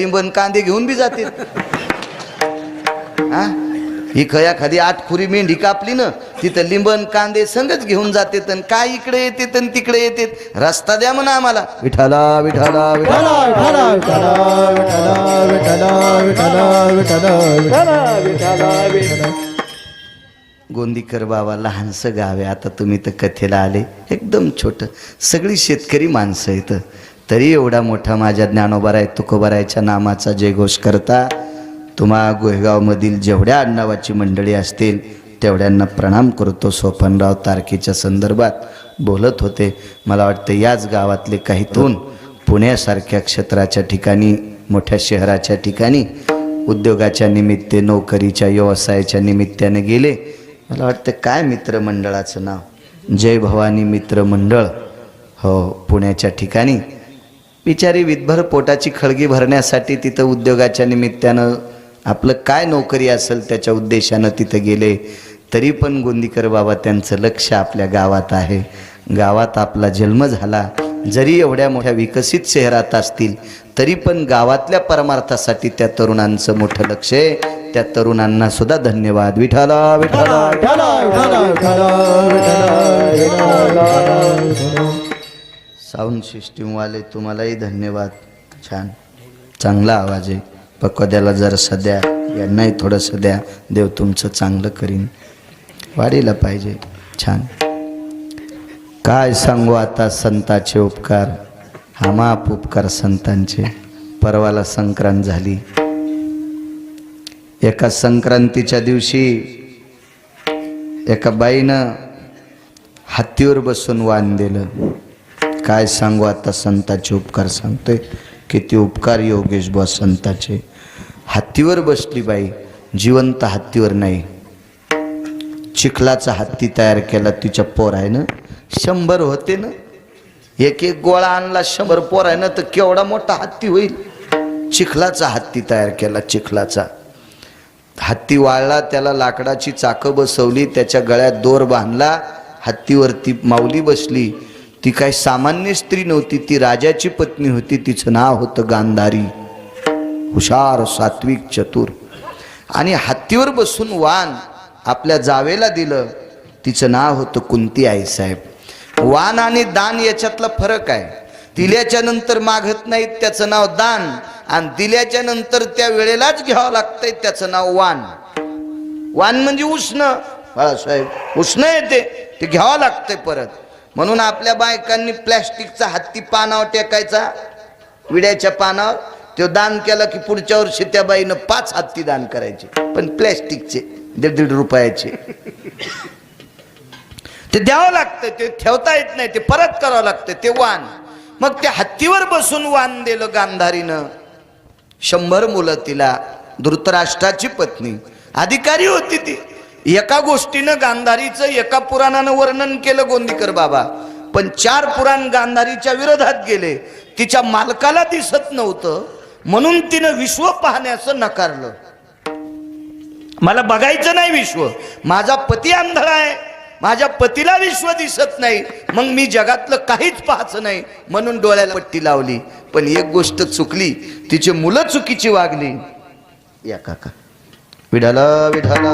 लिंबन कांदे घेऊन बी जाते हा ही खया खादी आठ खुरी मेंढी कापली ना तिथं लिंबन कांदे संगच घेऊन जाते तर काय इकडे येते तन तिकडे येते रस्ता द्या म्हणा आम्हाला विठाला विठाला विठाला गोंदीकर बाबा लहानसं गाव आहे आता तुम्ही तर कथेला आले एकदम छोटं सगळी शेतकरी माणसं इथं तरी एवढा मोठा माझ्या ज्ञानोबराय तुकोबरायच्या नामाचा जयघोष करता तुम्हा गोहेगावमधील जेवढ्या आडनावाची मंडळी असतील तेवढ्यांना प्रणाम करतो सोपनराव तारखेच्या संदर्भात. बोलत होते. मला वाटतं याच गावातले काही पुण्यासारख्या क्षेत्राच्या ठिकाणी मोठ्या शहराच्या ठिकाणी उद्योगाच्या निमित्ते नोकरीच्या व्यवसायाच्या निमित्ताने गेले. मला वाटतं काय मित्रमंडळाचं नाव? जय भवानी मित्रमंडळ. हो पुण्याच्या ठिकाणी. बिचारी विधभर पोटाची खळगी भरण्यासाठी तिथं उद्योगाच्या निमित्तानं आपलं काय नोकरी असेल त्याच्या उद्देशानं तिथं गेले. तरी पण गोंदीकर बाबा त्यांचं लक्ष आपल्या गावात आहे. गावात आपला जन्म झाला. जरी एवढ्या मोठ्या विकसित शहरात असतील तरी पण गावातल्या परमार्थासाठी त्या तरुणांचं मोठं लक्ष आहे. त्या तरुणांना सुद्धा धन्यवाद. विठाला विठाला साऊंड सिस्टीमवाले तुम्हालाही धन्यवाद. छान. चांगला आवाज आहे. पकवाद्याला जरा सध्या यांनाही थोडंसं द्या देव तुमचं चांगलं करीन. वाढीला पाहिजे. छान. काय सांगू आता संताचे उपकार? हमाप उपकार संतांचे. परवाला संक्रांत झाली. एका संक्रांतीच्या दिवशी एका बाईनं हत्तीवर बसून वाण दिलं. काय सांगू आता संताचे उपकार सांगतोय? किती उपकार योगेश बुवा संताचे. हत्तीवर बसली बाई जिवंत हत्तीवर नाही. चिखलाचा हत्ती तयार केला तिच्या पोर आहे ना शंभर होते ना? एक एक गोळा आणला शंभर पोर आहे ना तर केवढा मोठा हत्ती होईल? चिखलाचा हत्ती तयार केला चिखलाचा. हत्ती वाळला त्याला लाकडाची चाकं बसवली त्याच्या गळ्यात दोर बांधला हत्तीवरती माऊली बसली. ती काही सामान्य स्त्री नव्हती ती राजाची पत्नी होती तिचं नाव होतं गांधारी. हुशार सात्विक चतुर. आणि हत्तीवर बसून वान आपल्या जावेला दिलं तिचं नाव होतं कुंती आई साहेब. वान आणि दान याच्यातला फरक आहे. दिल्याच्या नंतर मागत नाहीत त्याचं नाव दान. आणि दिल्याच्या नंतर त्या वेळेलाच घ्यावं लागतंय त्याचं नाव वान. वान म्हणजे उष्ण बाळासाहेब उष्ण येते ते घ्यावं लागतंय परत. म्हणून आपल्या बायकांनी प्लॅस्टिकचा हत्ती पानावर टेकायचा विड्याच्या पानावर. तो दान केला की पुढच्या वर्षी त्या बाईनं पाच हत्ती दान करायचे. पण प्लॅस्टिकचे दीड दीड रुपयाचे. ते द्यावं लागतं ते ठेवता येत नाही ते परत करावं लागतं ते वान. मग त्या हत्तीवर बसून वान दिलं गांधारीनं. शंभर मुलं तिला धृतराष्ट्राची पत्नी अधिकारी होती ती. एका गोष्टीनं गांधारीचं एका पुराणानं वर्णन केलं गोंदीकर बाबा. पण चार पुराण गांधारीच्या विरोधात गेले. तिच्या मालकाला दिसत नव्हतं. म्हणून तिनं विश्व पाहण्याचं नकारलं. मला बघायचं नाही विश्व. माझा पती आंधळा आहे. माझ्या पतीला विश्व दिसत नाही. मग मी जगातलं काहीच पाहायचं नाही. म्हणून डोळ्याला पट्टी लावली. पण एक गोष्ट चुकली. तिची मुलं चुकीची वागली. या काका. विढाला विढाला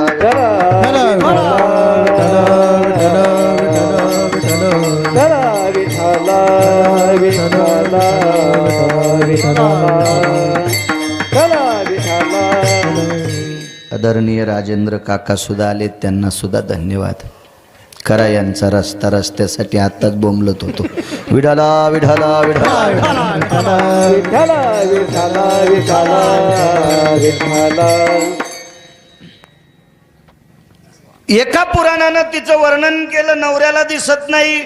आदरणीय राजेंद्र काका सुद्धा आले त्यांना सुद्धा धन्यवाद करा यांचा रस्ता रस्त्यासाठी आताच बोंबलत होतो विढाला विढाला विढाला एका पुराणानं तिचं वर्णन केलं नवऱ्याला दिसत नाही.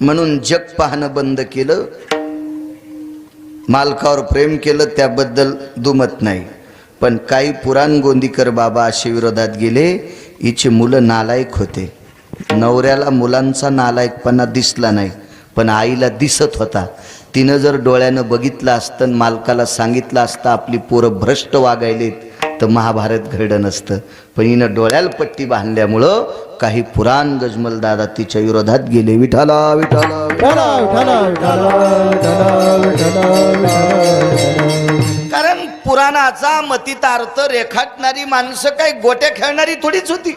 म्हणून जग पाहणं बंद केलं. मालकावर प्रेम केलं त्याबद्दल दुमत नाही. पण काही पुराण गोंदीकर बाबा असे विरोधात गेले हिचे मुलं नालायक होते. नवऱ्याला मुलांचा नालायकपणा दिसला नाही पण आईला दिसत होता. तिनं जर डोळ्यानं बघितलं असतं मालकाला सांगितलं असतं आपली पोरं भ्रष्ट वागायलेत. तर महाभारत घडलं नसतं. पण हिनं डोळ्याला पट्टी बांधल्यामुळं काही पुराण गजमल दादा तिच्या विरोधात गेले. विठाला विठाला कारण पुराणाचा मतितार्थ रेखाटणारी माणसं काही गोट्या खेळणारी थोडीच होती.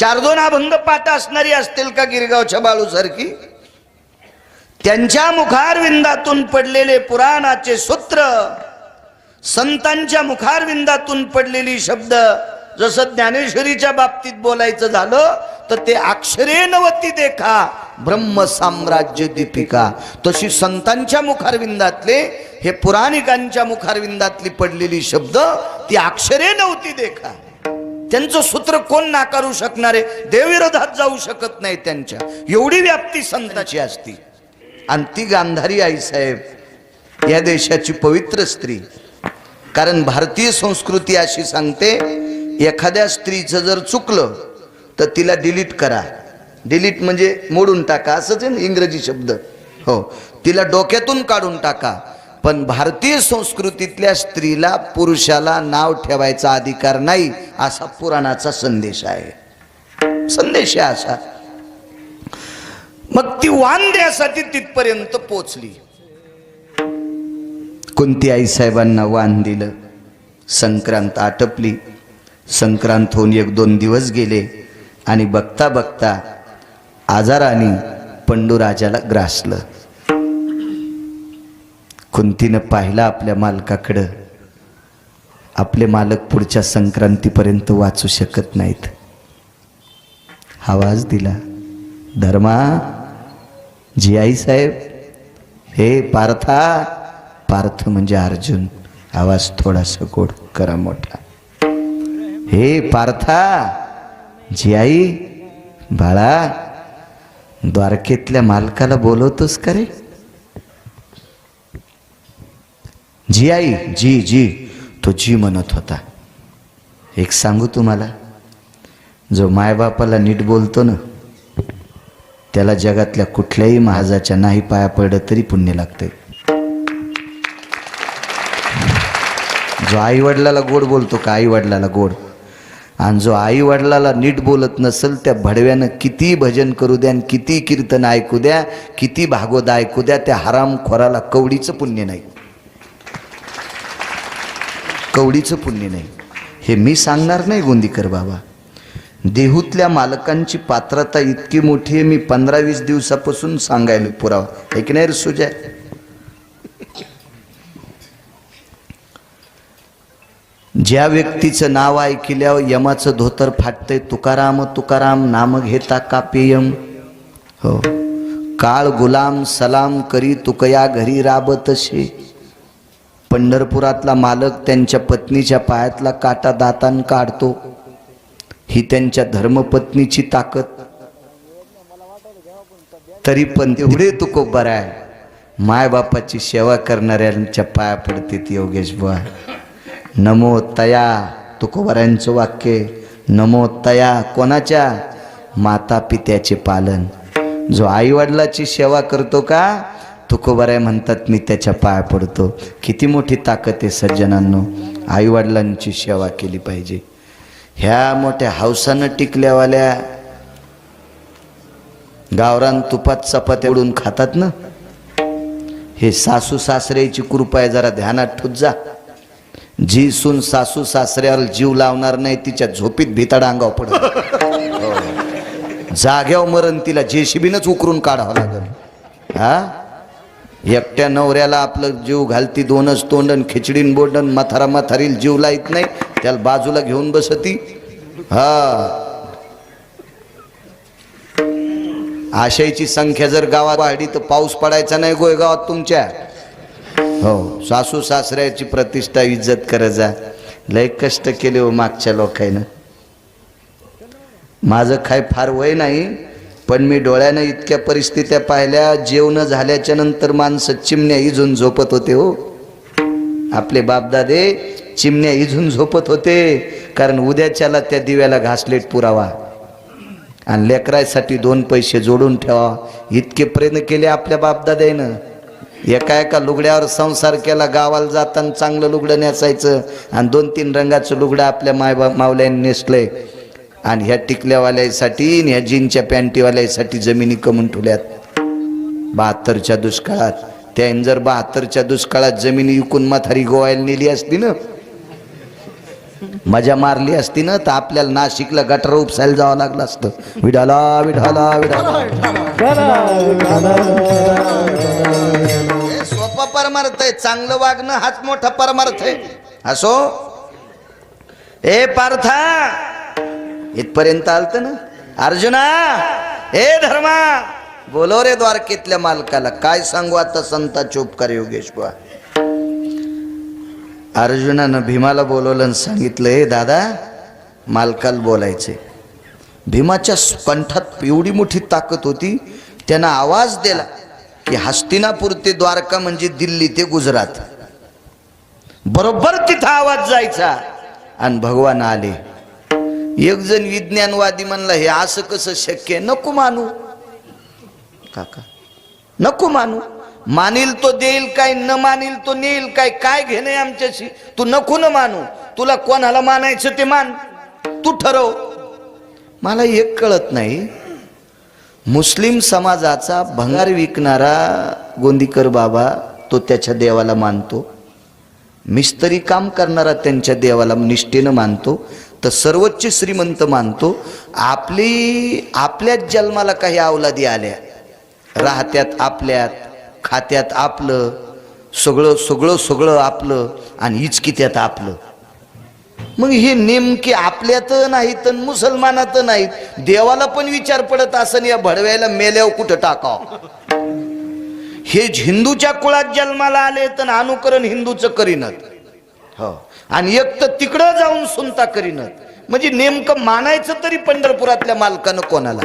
चार दोन अभंग पाठ असणारी असतील का गिरगावच्या बाळूसारखी त्यांच्या मुखारविंदातून पडलेले पुराणाचे सूत्र संतांच्या मुखारविंदातून पडलेली शब्द जसं ज्ञानेश्वरीच्या बाबतीत बोलायचं झालं तर ते अक्षरे नवती देखा ब्रह्म साम्राज्य दीपिका. तशी संतांच्या मुखारविंदातले हे पुराणिकांच्या मुखारविंदातली पडलेली शब्द ती अक्षरे नव्हती देखा. त्यांचं सूत्र कोण नाकारू शकणारे? देवविरोधात जाऊ शकत नाही त्यांच्या. एवढी व्याप्ती संताची असती. आणि ती गांधारी आईसाहेब या देशाची पवित्र स्त्री कारण भारतीय संस्कृती अशी सांगते एखाद्या स्त्रीचं जर चुकलं तर तिला डिलीट करा. डिलीट म्हणजे मोडून टाका असंच आहे ना इंग्रजी शब्द. हो तिला डोक्यातून काढून टाका. पण भारतीय संस्कृतीतल्या स्त्रीला पुरुषाला नाव ठेवायचा अधिकार नाही असा पुराणाचा संदेश आहे. संदेश आहे असा. मग ती वान द्यासाठी तिथपर्यंत पोचली. कुंती आईसाहेबांना वाण दिलं? संक्रांत आटपली. संक्रांत होऊन एक दोन दिवस गेले आणि बघता बघता आजाराने पंडूराजाला ग्रासलं. कुंतीनं पाहिलं आपल्या मालकाकडं. आपले मालक पुढच्या संक्रांतीपर्यंत वाचू शकत नाहीत. आवाज दिला. धर्मा जी आई साहेब हे पार्था पार्थ म्हणजे अर्जुन. आवाज थोडासा गोड करा मोठा. हे पार्था जी आई बाळा द्वारकेतल्या मालकाला बोलवतोस का रे? जी आई जी जी तो जी म्हणत होता. एक सांगू तुम्हाला? जो मायबापाला नीट बोलतो ना त्याला जगातल्या कुठल्याही महाजाच्या नाही पाया पडलं तरी पुण्य लागते जो आई वडिलाला गोड बोलतो का आई वडिलाला गोड? आणि जो आई वडिलाला नीट बोलत नसेल त्या भडव्यानं किती भजन करू द्या आणि किती कीर्तन ऐकू द्या किती भागवत ऐकू द्या त्या हराम खोराला कवडीचं पुण्य नाही. कवडीचं पुण्य नाही. हे मी सांगणार नाही गोंदीकर बाबा. देहूतल्या मालकांची पात्रता इतकी मोठी आहे मी पंधरा वीस दिवसापासून सांगायला पुरावा. ऐक नाही रे ज्या व्यक्तीचं नाव ऐकिल्यावर यमाचं धोतर फाटतंय तुकाराम तुकाराम नाम घेता कापियम हो. काळ गुलाम सलाम करी तुकया घरी राबतशे. पंढरपुरातला मालक त्यांच्या पत्नीच्या पायातला काटा दातान काढतो. ही त्यांच्या धर्मपत्नीची ताकद. तरी पण तेवढे तुकोबर आहे. मायबापाची सेवा करणाऱ्यांच्या पाया पडते ती योगेश बुवा. नमो तया तुकोबऱ्यांचं वाक्य नमो तया कोणाच्या? माता पित्याचे पालन. जो आईवडिलाची सेवा करतो का? तुकोबराय म्हणतात मी त्याच्या पाया पडतो. किती मोठी ताकद आहे सज्जनांनो. आईवडिलांची सेवा केली पाहिजे. ह्या मोठ्या हौसानं टिकल्यावाल्या गावरान तुपात चपात्या उडून खातात ना? हे सासू सासऱ्याची कृपा आहे जरा ध्यानात ठेवत जा. जी सून सासू सासऱ्याला जीव लावणार नाही तिच्या झोपीत भिताडा अंगाव पडत हो. जाग्यावर मरण तिला जेशीबीनच उकरून काढावं लागल. हा? एकट्या नवऱ्याला आपलं जीव घालती दोनच तोंडन खिचडीन बोडन मथारा मथारील जीव लाईत नाही त्याला बाजूला घेऊन बसती. हा. आशयची संख्या जर गावात वाढली तर पाऊस पडायचा नाही गोय गावात तुमच्या. हो सासू सासऱ्याची प्रतिष्ठा इज्जत करत जा. लय कष्ट केले हो मागच्या लोकांना माझं काय फार वय नाही पण मी डोळ्यानं इतक्या परिस्थित्या पाहिल्या जेवण झाल्याच्यानंतर माणसं चिमण्या इजून झोपत होते हो. आपले बापदादे चिमण्या इजून झोपत होते कारण उद्याच्याला त्या दिव्याला घासलेट पुरावा. आणि लेकरासाठी दोन पैसे जोडून ठेवा. इतके प्रयत्न केले आपल्या बापदाद्यानं एका एका लुगड्यावर संसार केला गावाला जाताना चांगलं लुगडं नेसायचं आणि दोन तीन रंगाचं लुगडं आपल्या माय मावल्याने नेसलंय. आणि ह्या टिकल्यावाल्यासाठी आणि ह्या जीनच्या पॅन्टीवाल्यासाठी जमिनी कमून ठेवल्यात. बहात्तरच्या दुष्काळात. त्याने जर बहात्तरच्या दुष्काळात जमिनी विकून माथारी गोवायला नेली असती ना मजा मारली असती ना तर आपल्याला नाशिकला गटर उपसायला जावं लागलं असतं. विडाला विढाला विढाला हे सोपा परमार्थ आहे चांगलं वागणं हाच मोठा परमार्थ आहे. असो? ए पार्था! इथपर्यंत आलत ना? अर्जुना! ए धर्मा! बोलो रे द्वारकेतल्या मालकाला काय सांगू आता संता चोपकार योगेश बुवा? अर्जुनानं भीमाला बोलवलं आणि सांगितलं हे दादा मालकाला बोलायचे भीमाच्या कंठात एवढी मोठी ताकद होती त्यानं आवाज दिला की हस्तिनापूर ते द्वारका म्हणजे दिल्ली ते गुजरात. बरोबर तिथं आवाज जायचा. आणि भगवान आले. एक जण विज्ञानवादी म्हणला हे असं कसं शक्य आहे? नको मानू. काका नको मानू. मानील तो देईल काय न मानील तो नेईल काय काय घेणे आमच्याशी? तू नको न मानू. तुला कोणाला मानायचं ते मान. तू ठरव. मला एक कळत नाही. मुस्लिम समाजाचा भंगार विकणारा गोंदीकर बाबा तो त्याच्या देवाला मानतो. मिस्त्री काम करणारा त्यांच्या देवाला निष्ठेनं मानतो. तर सर्वोच्च श्रीमंत मानतो. आपली आपल्याच जन्माला काही अवलादी आल्या. राहत्यात आपल्यात. खात्यात आपलं सगळं सगळं सगळं आपलं आणि इचकित्यात आपलं. मग हे नेमके आपल्यात नाहीत तर मुसलमानात नाहीत. देवाला पण विचार पडत असं या भडव्याला मेल्यावर कुठं टाकाव? हे हिंदूच्या कुळात जन्माला आले तर अनुकरण हिंदूचं करीनत. हो. आणि एक तर तिकडं जाऊन सुनता करीनत. म्हणजे नेमकं मानायचं तरी पंढरपुरातल्या मालकानं कोणाला?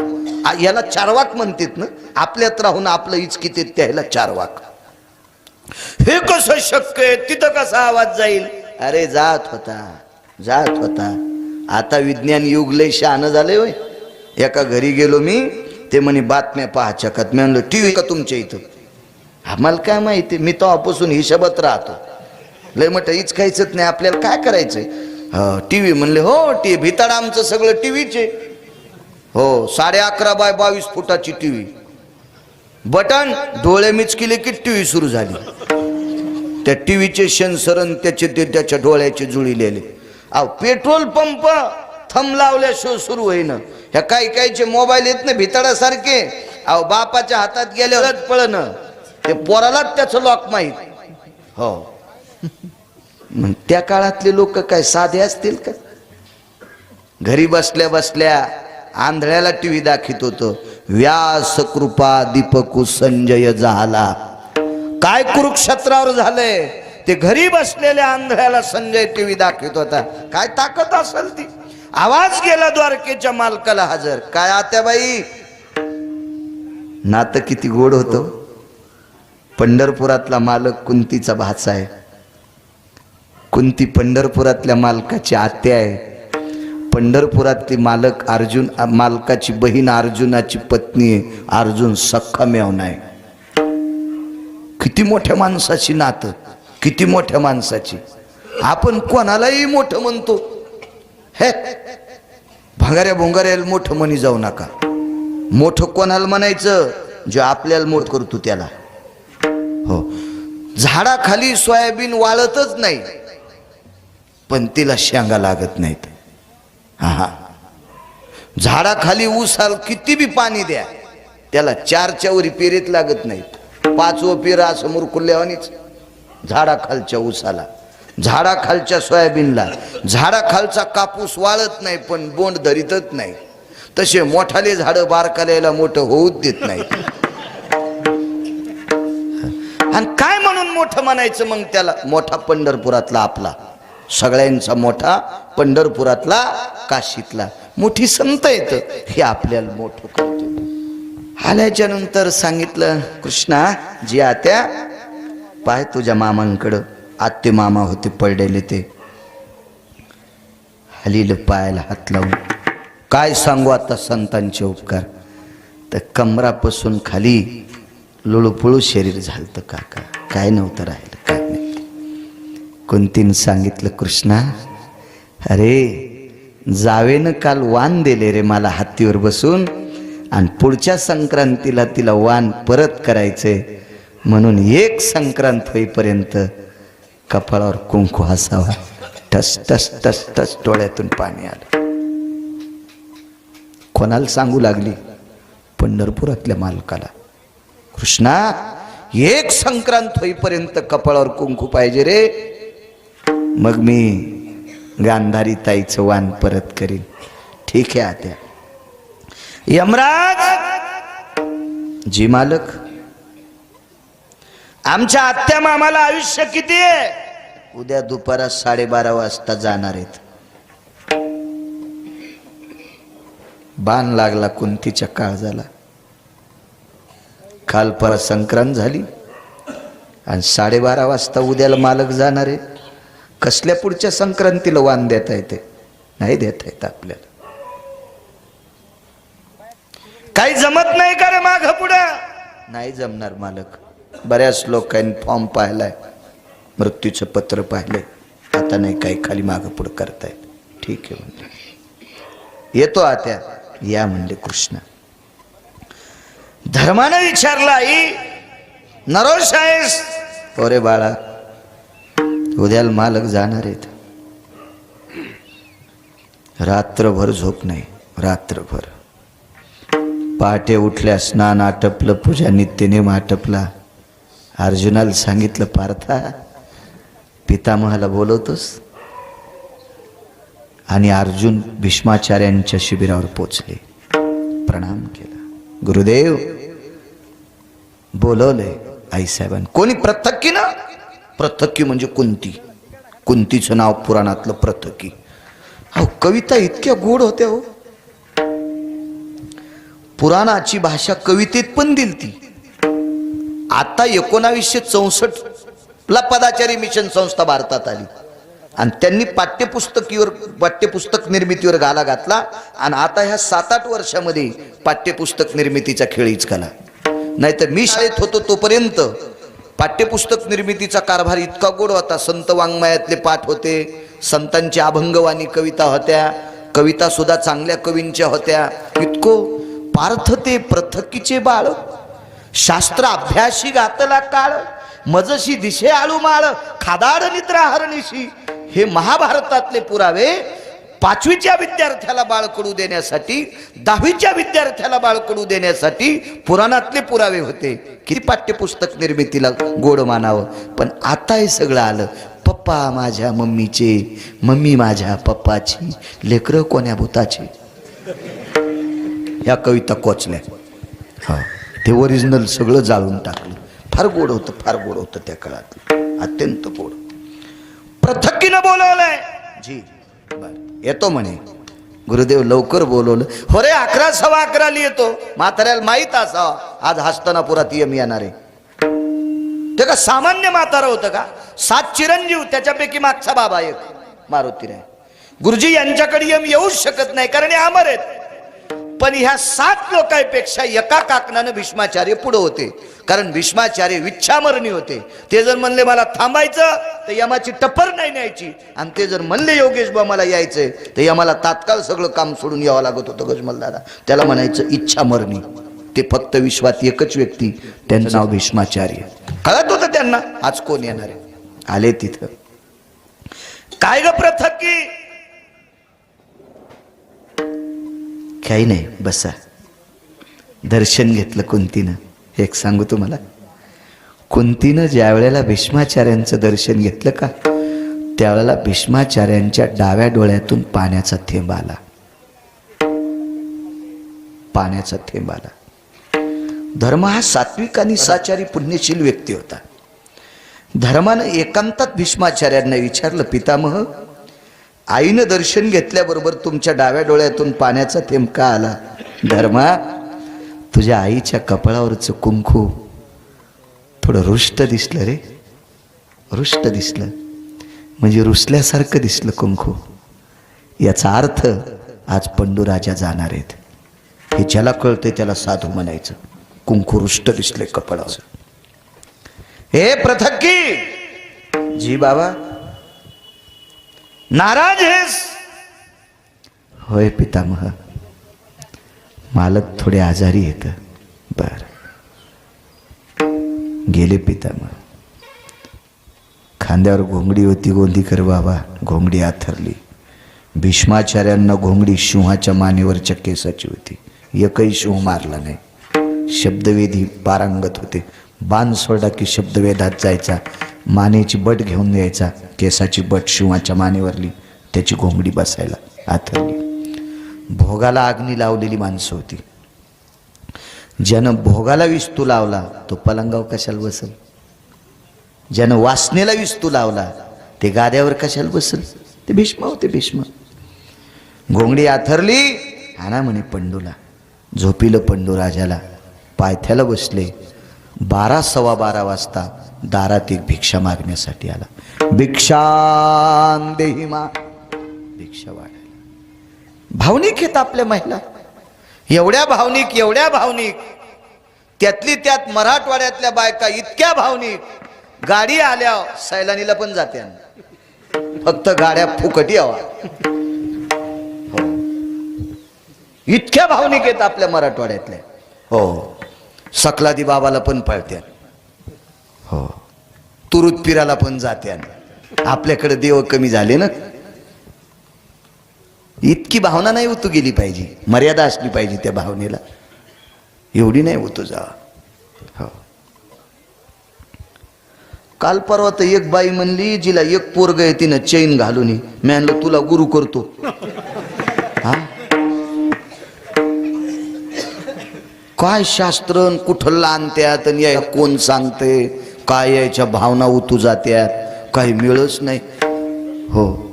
याला चारवाक म्हणतात ना? आपल्यात राहून आपलं इचकीत त्याला चारवाक. हे कसं शक्य आहे? तिथं कसा आवाज जाईल? अरे जात होता जात होता. आता विज्ञान युग लय शहाणं झालंय होय. एका घरी गेलो मी ते म्हणे बातम्या पाहाच्या का मी म्हणलं टी व्ही का तुमच्या इथं? आम्हाला काय माहिती मी तेव्हापासून हिशोबात राहतो. लय म्हटलं इच खायचंच नाही आपल्याला काय करायचंय? टी व्ही म्हणले हो टी भिताड आमचं सगळं टी व्हीचे हो साडे अकरा बाय बावीस फुटाची टी व्ही बटन डोळे मिचकिले की टी व्ही सुरू झाली. त्या टी व्हीचे शनसरण त्याचे ते त्याच्या डोळ्याचे जुळिलेले. अहो पेट्रोल पंप थंब लावल्याशिवाय सुरू होईन. ह्या काही काहीचे मोबाईल येत ना भिताडासारखे. अहो बापाच्या हातात गेल्यावर पळण. ते पोरालाच त्याचं लॉक माहीत. हो. मग त्या काळातले लोक काय साधे असतील का? घरी बसल्या बसल्या आंधळ्याला टी व्ही दाखवित होतं. व्यास कृपा दीपकू संजय झाला. काय कुरुक्षेत्रावर झालंय? ते घरी बसलेल्या आंधळ्याला संजय टीव्ही दाखवित होता. काय ताकद असेल ती? आवाज गेला द्वारकेच्या मालकाला हजर. काय आत्याबाई नातं किती गोड होतं. पंढरपुरातला मालक कुंतीचा भाचा आहे. कुंती पंढरपुरातल्या मालकाची आत्या आहे? पंढरपुरातली मालक अर्जुन मालकाची बहीण अर्जुनाची पत्नी आहे. अर्जुन सख्खा मेवना आहे. किती मोठ्या माणसाची नातं किती मोठ्या माणसाची. आपण कोणालाही मोठं म्हणतो. हे भंगाऱ्या भोंगाऱ्याला मोठं म्हणी जाऊ नका. मोठं कोणाला म्हणायचं? जे आपल्याला मोठ करतो त्याला. हो. झाडाखाली सोयाबीन वाळतच नाही. पण तिला शेंगा लागत नाहीत. हा हा. झाडाखाली ऊसाल किती बी पाणी द्या त्याला चारच्या वरी पेरीत लागत नाहीत. पाचवं पेरा समोर मुरकुल्यावानीच झाडाखालच्या ऊसाला झाडाखालच्या सोयाबीनला झाडाखालचा कापूस वाळत नाही पण बोंड धरीतच नाही. तसे मोठाले झाडं बारकाल्याला मोठं होऊच देत नाही आणि काय म्हणून मोठं म्हणायचं मग त्याला? मोठा पंढरपुरातला आपला. सगळ्यांचा मोठा पंढरपुरातला काशीतला. मोठी संत येतं हे आपल्याला मोठं करतो. आल्याच्यानंतर सांगितलं कृष्णा जी आत्या पाय तुझ्या मामांकडं. आत्ते मामा होते पडलेले ते. हलील पायाला हात लावून काय सांगू आता संतांचे उपकार? तर कमरापासून खाली लुळूपुळू शरीर झालतं काका. काय नव्हतं राहिलं काय नाही. कुंतीनं सांगितलं कृष्णा अरे जावेनं काल वान दिले रे मला हत्तीवर बसून आणि पुढच्या संक्रांतीला तिला वान परत करायचंय. म्हणून एक संक्रांत होईपर्यंत कपाळावर कुंकू असावा. टस टस टस टस डोळ्यातून पाणी आलं. कोणाला सांगू लागली? पंढरपुरातल्या मालकाला. कृष्णा एक संक्रांत होईपर्यंत कपाळावर कुंकू पाहिजे रे. मग मी गांधारी ताईचं वाण परत करीन. ठीक आहे आत्या. यमराज! जी मालक. आमच्या आत्या मामाला आयुष्य किती आहे? उद्या दुपारा साडेबारा वाजता जाणार आहेत. बाण लागला कुंतीच्या काळजाला. काल परत संक्रांत झाली. आणि साडेबारा वाजता उद्याला मालक जाणार आहे. कसल्या पुढच्या संक्रांतीला वाण देता येते? नाही देता येत आपल्याला. काही जमत नाही का रे माघ पुढं? नाही जमणार मालक. बऱ्याच लोकांनी फॉर्म पाहिलाय. मृत्यूचं पत्र पाहिलंय. आता नाही काही खाली माग पुढं करतायत ठीक आहे म्हणले. येतो आत्या या म्हणले कृष्ण. धर्मानं विचारला आई नरोश आहेस? अरे बाळा उद्याला मालक जाणार आहेत. रात्रभर झोप नाही रात्रभर. पहाटे उठल्या स्नान आटपलं पूजा नित्यनेम आटपला अर्जुनाला सांगितलं पार्था पितामहाला बोलवतोस? आणि अर्जुन भीष्माचार्यांच्या शिबिरावर पोचले. प्रणाम केला. गुरुदेव बोलवलंय आईसाहेबांनी कोणी प्रथक्की ना प्रथकी म्हणजे कुंती. कुंतीचं नाव पुराणातलं प्रथकी अहो कविता इतक्या गोड होत्या हो. पुराणाची भाषा कवितेत पण दिलती. आता एकोणावीसशे चौसष्ट ला पदाचारी मिशन संस्था भारतात आली. आणि त्यांनी पाठ्यपुस्तकीवर पाठ्यपुस्तक निर्मितीवर गाला घातला आणि आता ह्या सात आठ वर्षामध्ये पाठ्यपुस्तक निर्मितीचा खेळीच केला. नाहीतर मी शाळेत होतो तोपर्यंत पाठ्यपुस्तक निर्मितीचा कारभार इतका गोड होता. संत वाङ्मयातले पाठ होते संतांची अभंगवाणी कविता होत्या कविता सुद्धा चांगल्या कवींच्या होत्या. इतको पार्थ ते प्रथकीचे बाळ शास्त्र अभ्यासी गातला काळ मजशी दिशे आळू माळ खादाड निद्रा हरणीशी हे महाभारतातले पुरावे पाचवीच्या विद्यार्थ्याला बाळकडू देण्यासाठी दहावीच्या विद्यार्थ्याला बाळकडू देण्यासाठी पुराणातले पुरावे होते. किती पाठ्यपुस्तक निर्मितीला गोड मानावं. पण आता हे सगळं आलं. पप्पा माझ्या मम्मीचे मम्मी माझ्या पप्पाची लेकरं कोण्या भूताची? ह्या कविता कोचल्या. हा. ते ओरिजिनल सगळं जाळून टाकलं. फार गोड होतं फार गोड होतं त्या काळात. अत्यंत गोड. पृथक्कीनं बोलवलंय. जी. येतो म्हणे. गुरुदेव लवकर बोलवलं. हो रे अकरा सव्वा अकराला येतो. म्हाताऱ्याला माहीत असावा. आज हस्तनापुरात यम येणार आहे. ते का सामान्य म्हातारा होतं का? सात चिरंजीव त्याच्यापैकी मागचा बाबा एक. मारुतीराय. गुरुजी यांच्याकडे यम येऊच शकत नाही कारण हे अमर आहेत. पण ह्या सात लोकांपेक्षा एका काकणानं भीष्माचार्य पुढे होते. कारण भीष्माचार्य विच्छामरणी होते. ते जर म्हणले मला थांबायचं तर यमाची टपर नाही न्यायची. आणि ते जर म्हणले योगेश बा मला यायचंय तर यमाला तात्काळ सगळं काम सोडून यावं लागत होतं गजमलदारा त्याला म्हणायचं इच्छामरणी. ते फक्त विश्वात एकच व्यक्ती त्यांचं नाव भीष्माचार्य. कळत होतं त्यांना आज कोण येणार आहे? आले तिथं. काय ग प्रथक की काही नाही बसा. दर्शन घेतलं कुंतीनं. एक सांगू तुम्हाला. कुंतीनं ज्या वेळेला भीष्माचार्यांचं दर्शन घेतलं का त्यावेळेला भीष्माचार्यांच्या डाव्या डोळ्यातून पाण्याचा थेंब आला. पाण्याचा थेंब आला. धर्म हा सात्विक आणि साचारी पुण्यशील व्यक्ती होता. धर्मानं एकांतात भीष्माचार्यांना विचारलं पितामह आईनं दर्शन घेतल्याबरोबर तुमच्या डाव्या डोळ्यातून पाण्याचा थेंबका आला. धर्मा तुझ्या आईच्या कपाळावरचं कुंकू थोडं रुष्ट दिसलं रे. रुष्ट दिसलं. म्हणजे रुसल्यासारखं दिसलं कुंकू. याचा अर्थ आज पंडूराजा जाणार आहेत. हे ज्याला कळतंय त्याला साधू म्हणायचं. कुंकू रुष्ट दिसले कपाळावर हे पृथक्की! जी बाबा नाराज आहेस? होय पितामह. मालक थोडे आजारी येत बर. गेले पितामह. खांद्यावर घोंगडी होती गोंदीकर बाबा. घोंगडी आथरली. भीष्माचार्यांना घोंगडी सिंहाच्या मानेवरच्या केसाची होती. एकही शिव मारला नाही. शब्दवेधी पारंगत होते. बाण सोडा की शब्दवेधात जायचा. मानेची बट घेऊन यायचा केसाची बट शिवाच्या मानेवरली त्याची घोंगडी बसायला आथरली. भोगाला अग्नी लावलेली माणसं होती. ज्यानं भोगाला विस्तू लावला तो पलंगाव कशाला बसल? ज्यानं वासनेला विस्तू लावला ते गाद्यावर कशाला बसल? ते भीष्म होते भीष्म. घोंगडी आथरली आणा म्हणे पंडूला. झोपिलं पंडू राजाला पायथ्याला बसले. बारा सव्वा बारा वाजता दारात एक भिक्षा मागण्यासाठी आला. भिक्षान देहिमा भिक्षा वाढायला. भावनिक येत आपल्या महिला. एवढ्या भावनिक एवढ्या भावनिक. त्यातली त्यात मराठवाड्यातल्या बायका इतक्या भावनिक. गाडी आल्या सैलानीला पण जाते फक्त गाड्या फुकटी हवा. हो. इतक्या भावनिक आहेत आपल्या मराठवाड्यातल्या. हो. सकलादी बाबाला पण पळत्या हो. तुरुत पिराला पण जात्या आपल्याकडे देव कमी झाले ना. इतकी भावना नाही होतो गेली पाहिजे. मर्यादा असली पाहिजे त्या भावनेला. एवढी नाही होतो जा. हो. काल परवा तर एक बाई म्हणली जिला एक पोरग आहे तिनं चैन घालून मी म्हणलं तुला गुरु करतो. हा? काय शास्त्र कुठं आणत्यात आणि या कोण सांगते काय याच्या भावना उतू जात्यात? काही मिळच नाही. हो.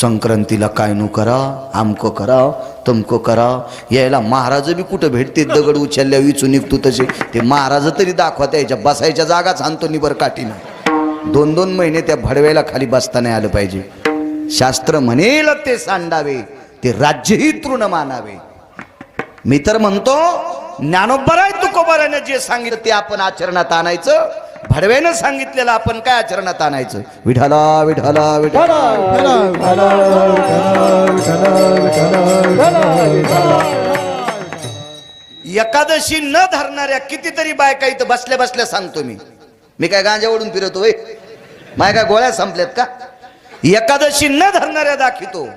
संक्रांतीला काय नु करा आमकं करा तमकं करा. यायला महाराज बी कुठं भेटते दगड उचलल्या विचून निघतो तसे. ते महाराज तरी दाखवा त्याच्या बसायच्या जागाच आणतो निबर काठीनं. दोन दोन महिने त्या भडव्याला खाली बसता नाही आलं पाहिजे. शास्त्र म्हणेल ते सांडावे ते राज्यही तृण मानावे. मी तर म्हणतो ज्ञानोबराय तुकोबराने जे सांगितलं ते आपण आचरणात आणायचं. भडव्यानं सांगितलेलं आपण काय आचरणात आणायचं? विठाला विठाला विठाला एकादशी न धरणाऱ्या कितीतरी बायका इथं बसल्या बसल्या सांगतो मी. मी काय गांजा ओढून फिरतो होय? माय काय गोळ्या संपल्यात का? एकादशी न धरणाऱ्या दाखितो.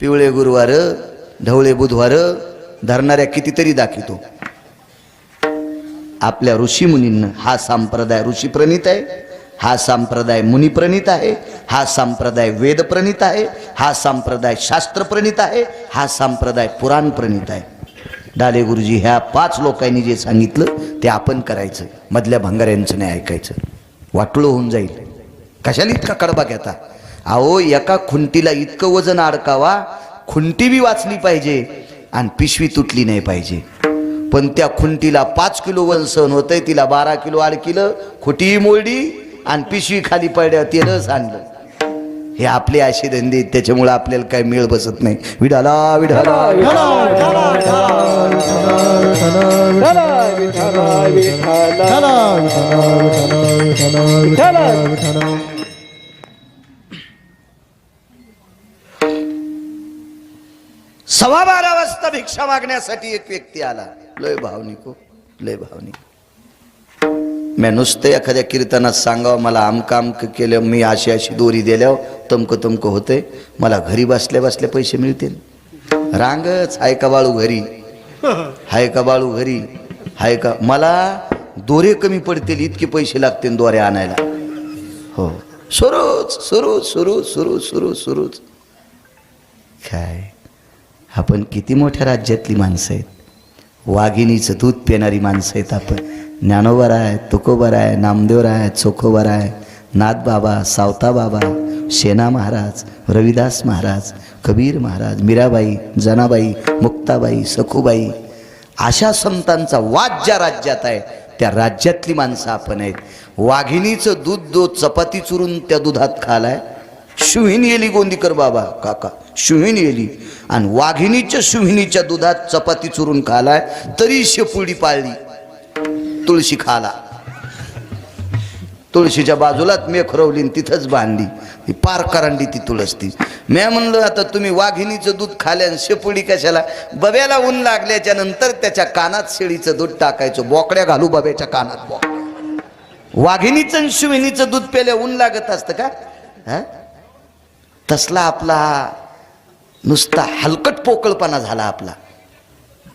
पिवळे गुरुवार ढवळे बुधवार धरणाऱ्या कितीतरी दाखितो. आपल्या ऋषीमुनींना हा संप्रदाय ऋषीप्रणित आहे हा संप्रदाय मुनिप्रणित आहे हा संप्रदाय वेदप्रणित आहे हा संप्रदाय शास्त्रप्रणित आहे हा संप्रदाय पुराणप्रणित आहे. डाले गुरुजी ह्या पाच लोकांनी जे सांगितलं ते आपण करायचं. मधल्या भंगाऱ्यांचं नाही ऐकायचं. वाटुळं होऊन जाईल. कशाला इतका कडबा घेता? अहो एका खुंटीला इतकं वजन अडकावा खुंटी बी वाचली पाहिजे आणि पिशवी तुटली नाही पाहिजे. पण त्या खुंटीला पाच किलो वन सहन होतंय तिला बारा किलो अडकिलं खुटी मोडी आणि पिशवी खाली पडल्या तेलच आणलं. हे आपले असे धंदे त्याच्यामुळे आपल्याला काय मेळ बसत नाही. विढाला विढाला सव्वा बारा वाजता भिक्षा मागण्यासाठी एक व्यक्ती आला. लय भावनिक हो लय भावनिक मी नुसतं एखाद्या कीर्तनात सांगावं मला आमकं केलं मी अशी अशी दोरी दिल्यावर तमकं तमकं होते मला घरी बसल्या बसल्या पैसे मिळतील. रांगच हाय का बाळू घरी? हाय का बाळू घरी? हाय का? मला दोरे कमी पडतील इतके पैसे लागतील दोरे आणायला. हो. सुरूच सुरू सुरू सुरू सुरू सुरूच. काय? आपण किती मोठ्या राज्यातली माणसं आहेत? वाघिणीचं दूध पिणारी माणसं आहेत आपण. ज्ञानोबर आहे तुकोबर आहे नामदेवर आहे चोखोबर आहे नाथ बाबा सावता बाबा शेना महाराज रविदास महाराज कबीर महाराज मीराबाई जनाबाई मुक्ताबाई सखूबाई. अशा संतांचा वाद ज्या राज्यात आहे त्या राज्यातली माणसं आपण आहेत. वाघिणीचं दूध दो चपाती चुरून त्या दुधात खालाय. शुहीन गेली गोंदीकर बाबा काका. शुहिणी येली आणि वाघिणीच्या शुहिणीच्या दुधात चपाती चुरून खालाय तरी शेपुडी पाळली. तुळशी खाला. तुळशीच्या बाजूलाच मे खरवली तिथंच बांधली. ही पार करांडी ती तुळस ती म्या म्हणलं आता तुम्ही वाघिणीचं दूध खाल्या आणि शेपुडी कशाला? बब्याला ऊन लागल्याच्या नंतर त्याच्या कानात शेळीचं दूध टाकायचं. बोकड्या घालू बब्याच्या कानात वाघिणीचं आणि शिविनीचं दूध प्याल्या ऊन लागत असतं का? तसला आपला नुसता हलकट पोकळपणा झाला आपला.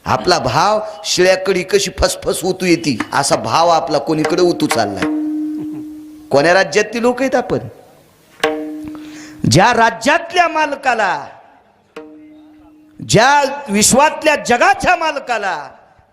आपला भाव शिळ्याकडी कशी फसफस उतू येते असा भाव आपला कोणीकडे उतू चाललाय. कोण्या राज्यातली लोक आहेत आपण? ज्या राज्यातल्या मालकाला ज्या विश्वातल्या जगाच्या मालकाला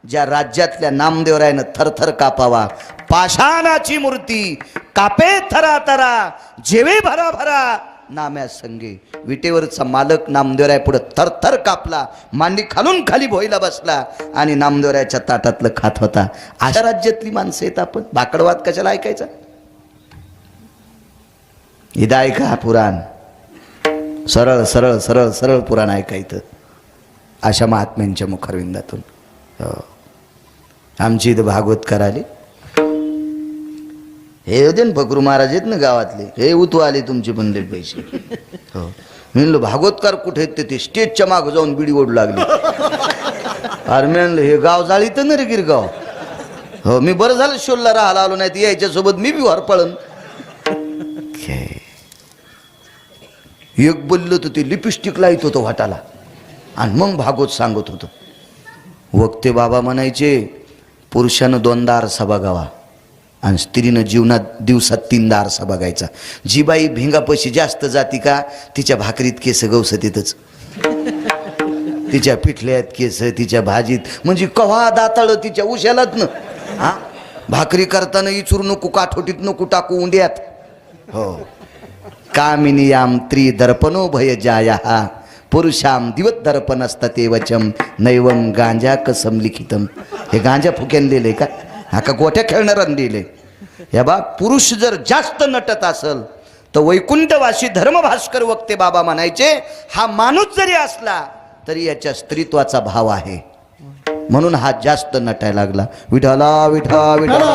ज्या राज्यातल्या नामदेवरायनं थरथर कापावा पाषाणाची मूर्ती कापे थरा थरा जेवे भरा भरा नाम्या संगे विटेवरचा मालक नामदेवराय पुढे थरथर कापला. मांडी खालून खाली भोईला बसला. आणि नामदेवरायच्या ताटातलं खात होता. अशा राज्यातली माणसं येत आपण. बाकडवाद कशाला ऐकायचा? इदा ऐका पुराण. सरळ सरळ सरळ सरळ पुराण ऐकायचं अशा महात्म्यांच्या मुखारविंदातून. हो. आमची इथं भागवतकर आली हे होते ना फकरू महाराज आहेत ना गावातले. हे उतू आले तुमचे बनले पैसे. हो. मी म्हणलं भागवतकार कुठे आहेत ते? स्टेजच्या मागं जाऊन बिडी ओढू लागली. अरे मी म्हणलं हे गाव जाळीत ना रे गिरगाव. हो मी बरं झालं शोलला राहायला आलो नाही याच्यासोबत मी बी हरपळन एक बोललो तर ते लिपस्टिक लाईत होतं वाटाला. आणि मग भागवत सांगत होतं. वक्ते बाबा म्हणायचे पुरुषानं दोनदा आरसा बघावा. आणि स्त्रीनं जीवनात दिवसात तीनदा आरसा बघायचा. जी बाई भिंगापशी जास्त जाती का? तिच्या भाकरीत केस गवसत तिथंच तिच्या पिठल्यात केस तिच्या भाजीत. म्हणजे कव्हा दाताळ तिच्या उशालात न हा? भाकरी करताना इचूर नको काठोटीत नको टाकू उंड्यात. हो. कामिनियाम त्रिदर्पणो भय जाया. पुरुषाम दिवत दर्पण असतं ते वचम. नैवम गांजा कसम लिखितम. हे गांजा फुक्यान लिहिले का? हा का गोट्या खेळणाऱ्यानं दिले या बा पुरुष जर जास्त नटत असल तर वैकुंठवासी धर्मभास्कर वक्ते बाबा म्हणायचे हा माणूस जरी असला तरी याच्या स्त्रीत्वाचा भाव आहे म्हणून हा जास्त नटायला लागला विठाला विठा विठा